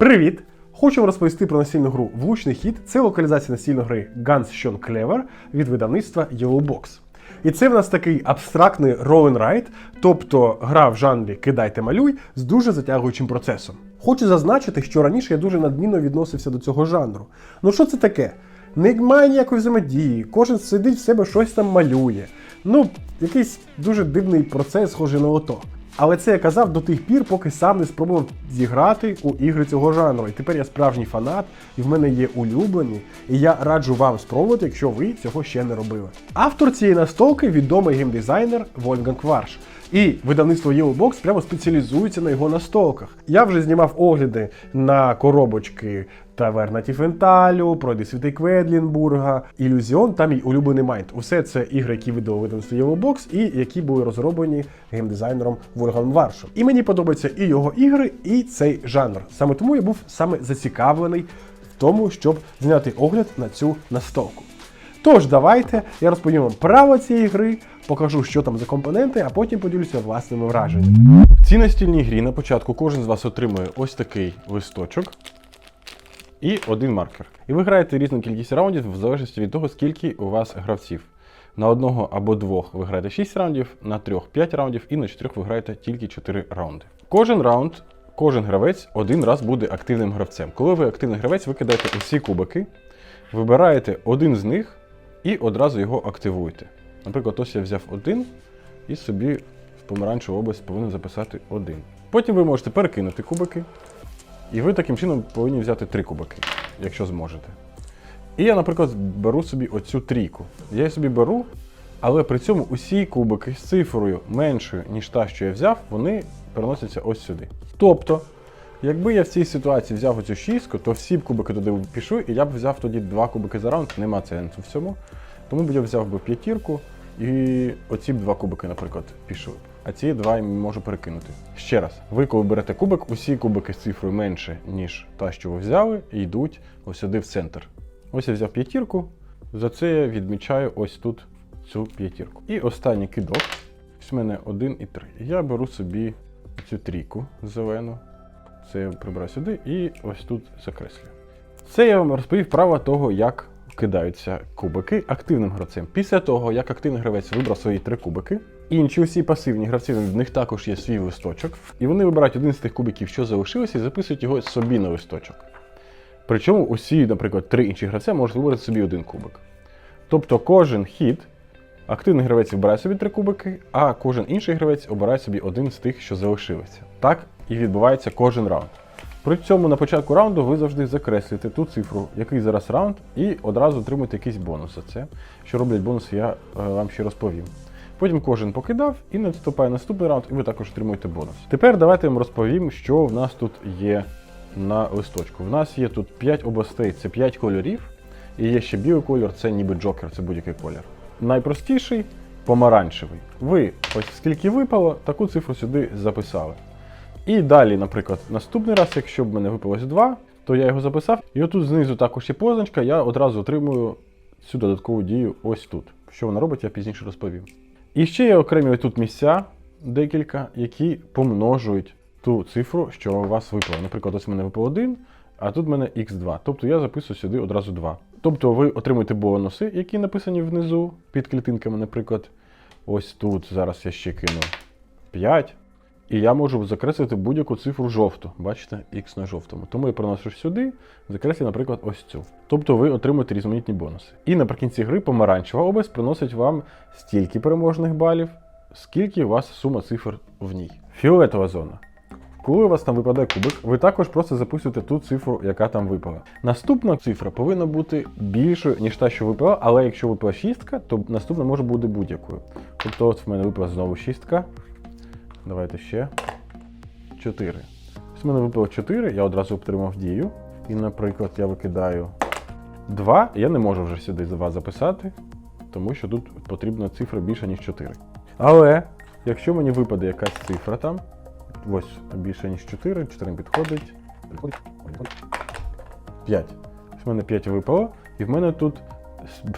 Привіт! Хочу вам розповісти про настільну гру Влучний хід. Це локалізація настільної гри Guns Shone Clever від видавництва Yellow Box. І це в нас такий абстрактний roll and write, тобто гра в жанрі кидайте малюй з дуже затягуючим процесом. Хочу зазначити, що раніше я дуже надмінно відносився до цього жанру. Ну що це таке? Немає ніякої взаємодії, кожен сидить в себе щось там малює. Ну, якийсь дуже дивний процес, схожий на ото. Але це я казав до тих пір, поки сам не спробував зіграти у ігри цього жанру. І тепер я справжній фанат, і в мене є улюблені, і я раджу вам спробувати, якщо ви цього ще не робили. Автор цієї настолки відомий геймдизайнер Вольфганг Варш. І видавництво Yellow Box прямо спеціалізується на його настолках. Я вже знімав огляди на коробочки Таверна Тіфенталю, Пройди світи Кведлінбурга, Ілюзіон та мій улюблений Майнд. Усе це ігри, які видало видавництво Yellow Box і які були розроблені геймдизайнером Вольфгангом Варшем. І мені подобаються і його ігри, і цей жанр. Саме тому я був саме зацікавлений в тому, щоб зняти огляд на цю настолку. Тож, давайте я розповім вам право цієї гри, покажу, що там за компоненти, а потім поділюся власними враженнями. В цій настільній грі на початку кожен з вас отримує ось такий листочок і один маркер. І ви граєте різну кількість раундів в залежності від того, скільки у вас гравців. На одного або двох ви граєте 6 раундів, на трьох 5 раундів і на чотирьох ви граєте тільки 4 раунди. Кожен раунд, кожен гравець один раз буде активним гравцем. Коли ви активний гравець, ви кидаєте усі кубики, вибираєте один з них і одразу його активуєте. Наприклад, ось я взяв один і собі в помаранчеву область повинен записати один. Потім ви можете перекинути кубики, і ви таким чином повинні взяти три кубики, якщо зможете. І я, наприклад, беру собі оцю трійку. Я її собі беру, але при цьому усі кубики з цифрою меншою, ніж та, що я взяв, вони переносяться ось сюди. Тобто, якби я в цій ситуації взяв оцю шістку, то всі б кубики туди пішли, і я б взяв тоді два кубики за раунд, нема сенсу в цьому. Тому б я взяв би п'ятірку, і оці б два кубики, наприклад, пішли. А ці два я можу перекинути. Ще раз, ви коли берете кубик, усі кубики з цифрою менше, ніж та, що ви взяли, і йдуть ось сюди в центр. Ось я взяв п'ятірку, за це я відмічаю ось тут цю п'ятірку. І останній кидок. Ось в мене один і три. Я беру собі цю трійку зелену. Це я прибираю сюди і ось тут закреслюю. Це я вам розповів право того, як кидаються кубики активним гравцем. Після того, як активний гравець вибрав свої три кубики, інші усі пасивні гравці, в них також є свій листочок, і вони вибирають один з тих кубиків, що залишилося, і записують його собі на листочок. Причому усі, наприклад, три інші гравця можуть вибрати собі один кубик. Тобто кожен хід активний гравець вибирає собі три кубики, а кожен інший гравець обирає собі один з тих, що залишилися. Так і відбувається кожен раунд. При цьому на початку раунду ви завжди закреслюєте ту цифру, який зараз раунд, і одразу отримуєте якийсь бонус за це. Що роблять бонуси, я е, вам ще розповім. Потім кожен покидав і наступає наступний раунд, і ви також отримуєте бонус. Тепер давайте вам розповім, що в нас тут є на листочку. В нас є тут 5 областей, це 5 кольорів, і є ще білий кольор, це ніби джокер, це будь-який колір. Найпростіший помаранчевий. Ви ось скільки випало, таку цифру сюди записали. І далі, наприклад, наступний раз, якщо б мене випалось 2, то я його записав. І отут знизу також є позначка, я одразу отримую цю додаткову дію ось тут. Що вона робить, я пізніше розповім. І ще є окремі тут місця, декілька, які помножують ту цифру, що у вас випало. Наприклад, ось в мене випало 1, а тут в мене x2. Тобто я записую сюди одразу 2. Тобто ви отримуєте бонуси, які написані внизу під клітинками, наприклад. Ось тут зараз я ще кину 5. І я можу закреслити будь-яку цифру жовту. Бачите, X на жовтому. Тому я переношу сюди, закреслю, наприклад, ось цю. Тобто ви отримуєте різноманітні бонуси. І наприкінці гри помаранчева область приносить вам стільки переможних балів, скільки у вас сума цифр в ній. Фіолетова зона. Коли у вас там випадає кубик, ви також просто записуєте ту цифру, яка там випала. Наступна цифра повинна бути більшою, ніж та, що випала, але якщо випала шістка, то наступна може бути будь-якою. Тобто, от в мене випала знову шістка. Давайте ще. 4. Ось в мене випало 4, я одразу отримав дію. І, наприклад, я викидаю 2, я не можу вже сюди 2 записати, тому що тут потрібна цифра більша, ніж 4. Але, якщо мені випаде якась цифра там, ось більше, ніж 4, 4 підходить. Підходить. 5. Ось в мене 5 випало, і в мене тут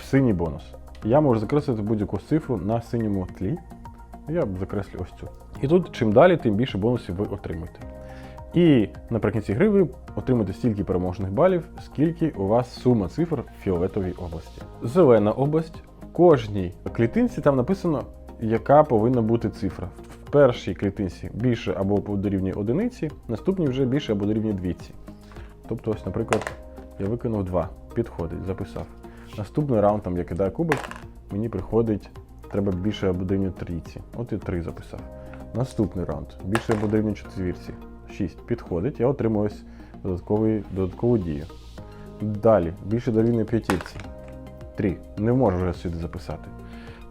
синій бонус. Я можу закреслити будь-яку цифру на синьому тлі. Я закреслю ось цю. І тут чим далі, тим більше бонусів ви отримуєте. І наприкінці гри ви отримаєте стільки переможних балів, скільки у вас сума цифр в фіолетовій області. Зелена область. В кожній клітинці там написано, яка повинна бути цифра. В першій клітинці більше або дорівнює одиниці, наступній вже більше або дорівнює двійці. Тобто, ось, наприклад, я виконав 2, підходить, записав. Наступний раунд, там я кидаю кубик, мені приходить, треба більше або дорівнює трійці. От я 3 записав. Наступний раунд, більше або дорівнює четвірці. 6 підходить, я отримую ось додаткову дію. Далі, більше дорівнює п'ятірці. 3. Не можу вже сюди записати.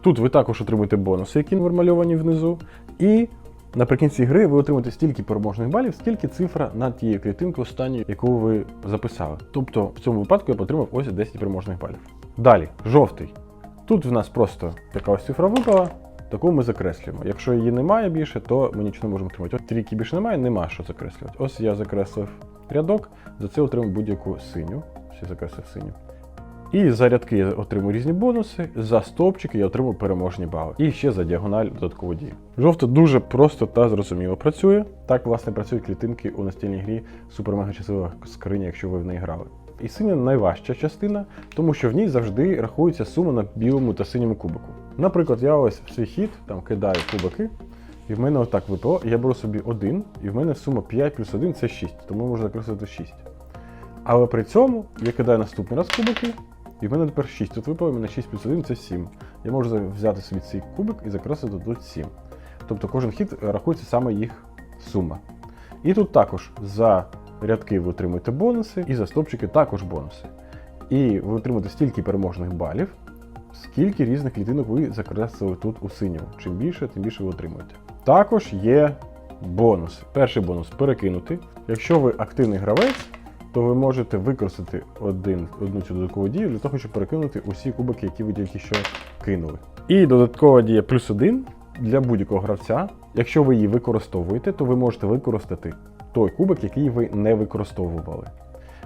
Тут ви також отримуєте бонуси, які нормальовані внизу. І наприкінці гри ви отримаєте стільки переможних балів, скільки цифра над тією клітинкою останньою, яку ви записали. Тобто в цьому випадку я отримав ось 10 переможних балів. Далі, жовтий. Тут в нас просто така ось цифра випала, таку ми закреслюємо. Якщо її немає більше, то ми нічого не можемо отримати. От трійки більше немає, нема що закреслювати. Ось я закреслив рядок, за це отримав будь-яку синю. Ще закреслив синю. І за рядки я отримую різні бонуси, за стовпчики я отримую переможні бали. І ще за діагональ додаткову дію. Жовто дуже просто та зрозуміло працює. Так, власне, працюють клітинки у настільній грі Супер Мега Щаслива скриня, якщо ви в неї грали. І синя найважча частина, тому що в ній завжди рахується сума на білому та синьому кубику. Наприклад, я ось в свій хід там кидаю кубики, і в мене отак і я беру собі один, і в мене сума 5 плюс 1 це 6, тому можна закреслити 6. Але при цьому я кидаю наступний раз кубики, і в мене тепер 6. Тут випало, в мене 6 плюс 1 це 7. Я можу взяти собі цей кубик і закреслити тут 7. Тобто кожен хід е, рахується саме їх сума. І тут також за рядки ви отримуєте бонуси, і за стопчики також бонуси. І ви отримуєте стільки переможних балів, скільки різних клітинок ви закреслили тут у синьому. Чим більше, тим більше ви отримуєте. Також є бонуси. Перший бонус перекинути. Якщо ви активний гравець, то ви можете використати один, одну цю додаткову дію для того, щоб перекинути усі кубики, які ви тільки що кинули. І додаткова дія плюс один для будь-якого гравця. Якщо ви її використовуєте, то ви можете використати той кубик, який ви не використовували.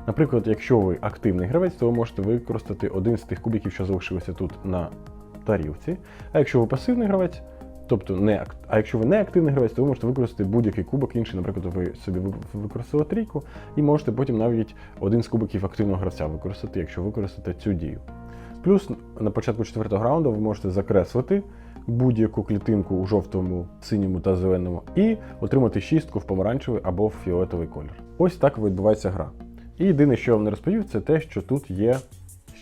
Наприклад, якщо ви активний гравець, то ви можете використати один з тих кубиків, що залишилися тут на тарілці. А якщо ви пасивний гравець, тобто не а якщо ви не активний гравець, то ви можете використати будь-який кубок інший. Наприклад, ви собі використали трійку, і можете потім навіть один з кубиків активного гравця використати, якщо використаєте цю дію. Плюс на початку четвертого раунду ви можете закреслити будь-яку клітинку у жовтому, синьому та зеленому і отримати шістку в помаранчевий або в фіолетовий колір. Ось так відбувається гра. І єдине, що я вам не розповів, це те, що тут є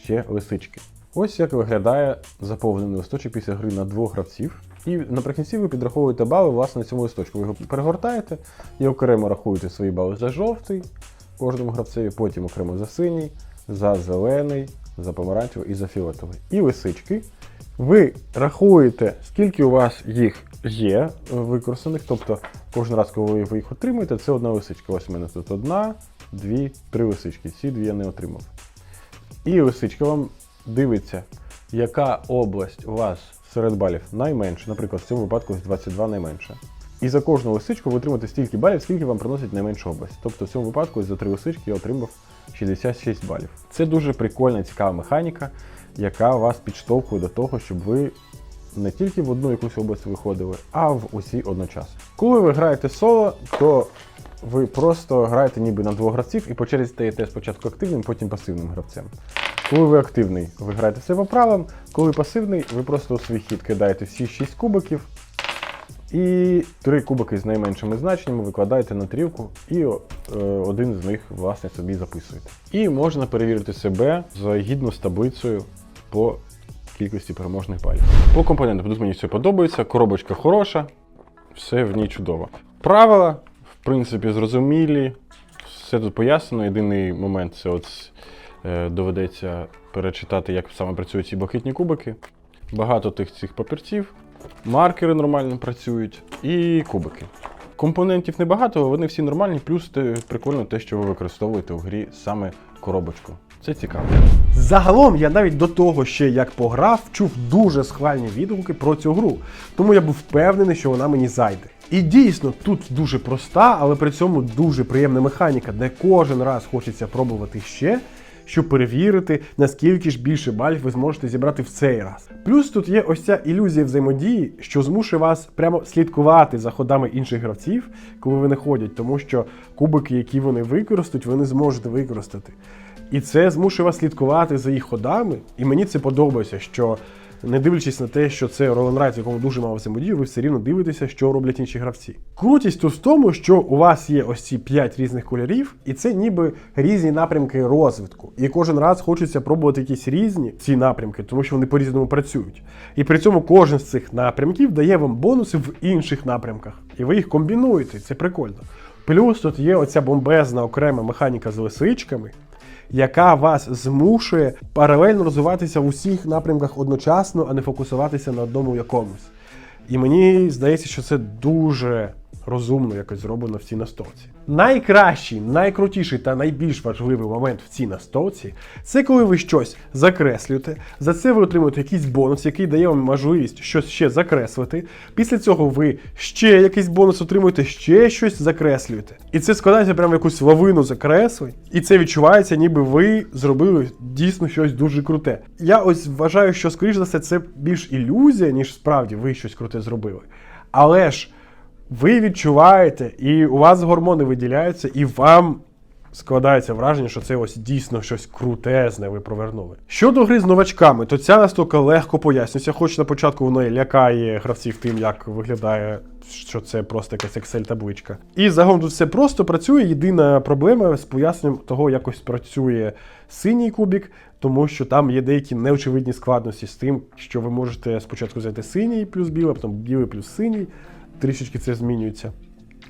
ще лисички. Ось як виглядає заповнений листочок після гри на двох гравців. І наприкінці ви підраховуєте бали власне на цьому листочку. Ви його перегортаєте і окремо рахуєте свої бали за жовтий кожному гравцеві, потім окремо за синій, за зелений, за помаранчевий і за фіолетовий. І лисички. Ви рахуєте, скільки у вас їх є використаних, тобто кожен раз, коли ви їх отримуєте, це одна лисичка. Ось у мене тут одна, дві, три лисички. Ці дві я не отримав. І лисичка вам дивиться, яка область у вас серед балів найменша. Наприклад, в цьому випадку ось 22 найменша. І за кожну лисичку ви отримаєте стільки балів, скільки вам приносить найменша область. Тобто в цьому випадку за три лисички я отримав 66 балів. Це дуже прикольна, цікава механіка, яка вас підштовхує до того, щоб ви не тільки в одну якусь область виходили, а в усі одночасно. Коли ви граєте соло, то ви просто граєте ніби на двох гравців і по черзі стаєте спочатку активним, потім пасивним гравцем. Коли ви активний, ви граєте все по правилам. Коли пасивний, ви просто у свій хід кидаєте всі 6 кубиків і три кубики з найменшими значеннями викладаєте на тарілку і е, один з них, власне, собі записуєте. І можна перевірити себе згідно з таблицею по кількості переможних балів. По компонентам тут мені все подобається, коробочка хороша, все в ній чудово. Правила, принципі, зрозумілі, все тут пояснено. Єдиний момент це от е, доведеться перечитати, як саме працюють ці блакитні кубики. Багато тих цих папірців, маркери нормально працюють і кубики. Компонентів небагато, вони всі нормальні, плюс те, прикольно те, що ви використовуєте у грі саме коробочку. Це цікаво. Загалом я навіть до того, ще як пограв, чув дуже схвальні відгуки про цю гру, тому я був впевнений, що вона мені зайде. І дійсно, тут дуже проста, але при цьому дуже приємна механіка, де кожен раз хочеться пробувати ще. щоб перевірити, наскільки ж більше балів ви зможете зібрати в цей раз. Плюс тут є ось ця ілюзія взаємодії, що змушує вас прямо слідкувати за ходами інших гравців, коли вони ходять, тому що кубики, які вони використають, ви не зможете використати. І це змушує вас слідкувати за їх ходами. І мені це подобається, що не дивлячись на те, що це Ride, в якому дуже мало взаємодії, ви все рівно дивитеся, що роблять інші гравці. Крутість тут в тому, що у вас є ось ці 5 різних кольорів, і це ніби різні напрямки розвитку. І кожен раз хочеться пробувати якісь різні ці напрямки, тому що вони по-різному працюють. І при цьому кожен з цих напрямків дає вам бонуси в інших напрямках. І ви їх комбінуєте, це прикольно. Плюс тут є оця бомбезна окрема механіка з лисичками, яка вас змушує паралельно розвиватися в усіх напрямках одночасно, а не фокусуватися на одному якомусь. І мені здається, що це дуже розумно якось зроблено в цій настолці. Найкращий, найкрутіший та найбільш важливий момент в цій настолці це коли ви щось закреслюєте. За це ви отримуєте якийсь бонус, який дає вам можливість щось ще закреслити. Після цього ви ще якийсь бонус отримуєте, ще щось закреслюєте. І це складається прямо в якусь лавину закреслень, і це відчувається, ніби ви зробили дійсно щось дуже круте. Я ось вважаю, що скоріш за все це більш ілюзія, ніж справді ви щось круте зробили. Але ж ви відчуваєте, і у вас гормони виділяються, і вам складається враження, що це ось дійсно щось крутезне ви провернули. Щодо гри з новачками, то ця настільки легко пояснюється, хоч на початку воно і лякає гравців тим, як виглядає, що це просто якась Excel-табличка. І загалом тут все просто працює. Єдина проблема з поясненням того, якось працює синій кубік, тому що там є деякі неочевидні складності з тим, що ви можете спочатку взяти синій плюс білий, а потім білий плюс синій. Трішечки це змінюється.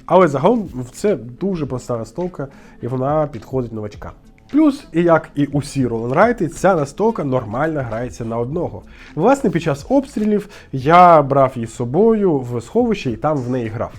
Але загалом це дуже проста настолка, і вона підходить новачка. Плюс, і як і усі роленрайти, ця настолка нормально грається на одного. Власне, під час обстрілів я брав її з собою в сховище і там в неї грав.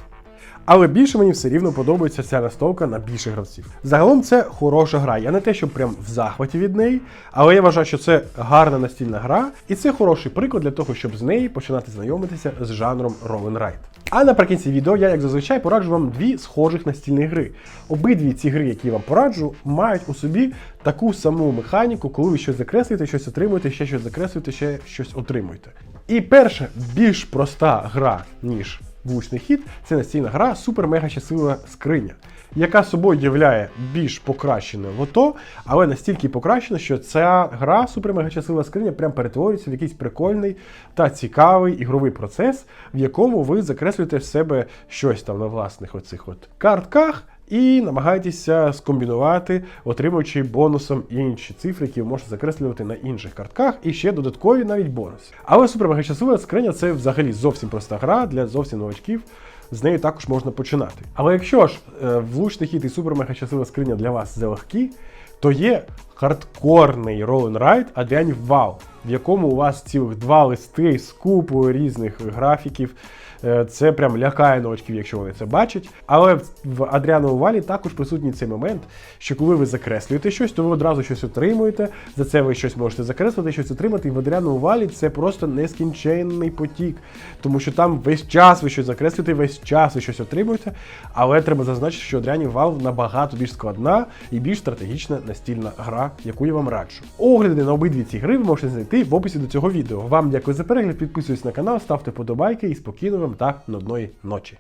Але більше мені все рівно подобається ця настолка на більше гравців. Загалом це хороша гра. Я не те, що прям в захваті від неї, але я вважаю, що це гарна настільна гра, і це хороший приклад для того, щоб з неї починати знайомитися з жанром Roll Ride. А наприкінці відео я, як зазвичай, пораджу вам дві схожих настільні гри. Обидві ці гри, які я вам пораджу, мають у собі таку саму механіку, коли ви щось закреслюєте, щось отримуєте, ще щось закреслюєте, ще щось отримуєте. І перша більш проста гра, ніж влучний хід, це настільна гра супер мега щаслива скриня, яка собою являє більш покращене лото, але настільки покращена, що ця гра супер мега щаслива скриня прям перетворюється в якийсь прикольний та цікавий ігровий процес, в якому ви закреслюєте в себе щось там на власних оцих от картках. І намагаєтеся скомбінувати, отримуючи бонусом інші цифри, які ви можете закреслювати на інших картках, і ще додаткові навіть бонуси. Але супер мега щаслива скриня це взагалі зовсім проста гра для зовсім новачків. З нею також можна починати. Але якщо ж е, влучний хід і супер мега щаслива скриня для вас залегкі, то є хардкорний Roll Ride Адрианів Вал, в якому у вас цілих два листи з купою різних графіків. Е, Це прям лякає новачків, якщо вони це бачать. Але в Адріановому валі також присутній цей момент, що коли ви закреслюєте щось, то ви одразу щось отримуєте. За це ви щось можете закреслити, щось отримати. І в Адріановому валі це просто нескінченний потік, тому що там весь час ви щось закреслюєте, весь час ви щось отримуєте. Але треба зазначити, що Адріанів Вал набагато більш складна і більш стратегічна настільна гра, яку я вам раджу. Огляди на обидві ці гри ви можете знайти в описі до цього відео. Вам дякую за перегляд, підписуйтесь на канал, ставте подобайки і спокійно вам та нудної ночі.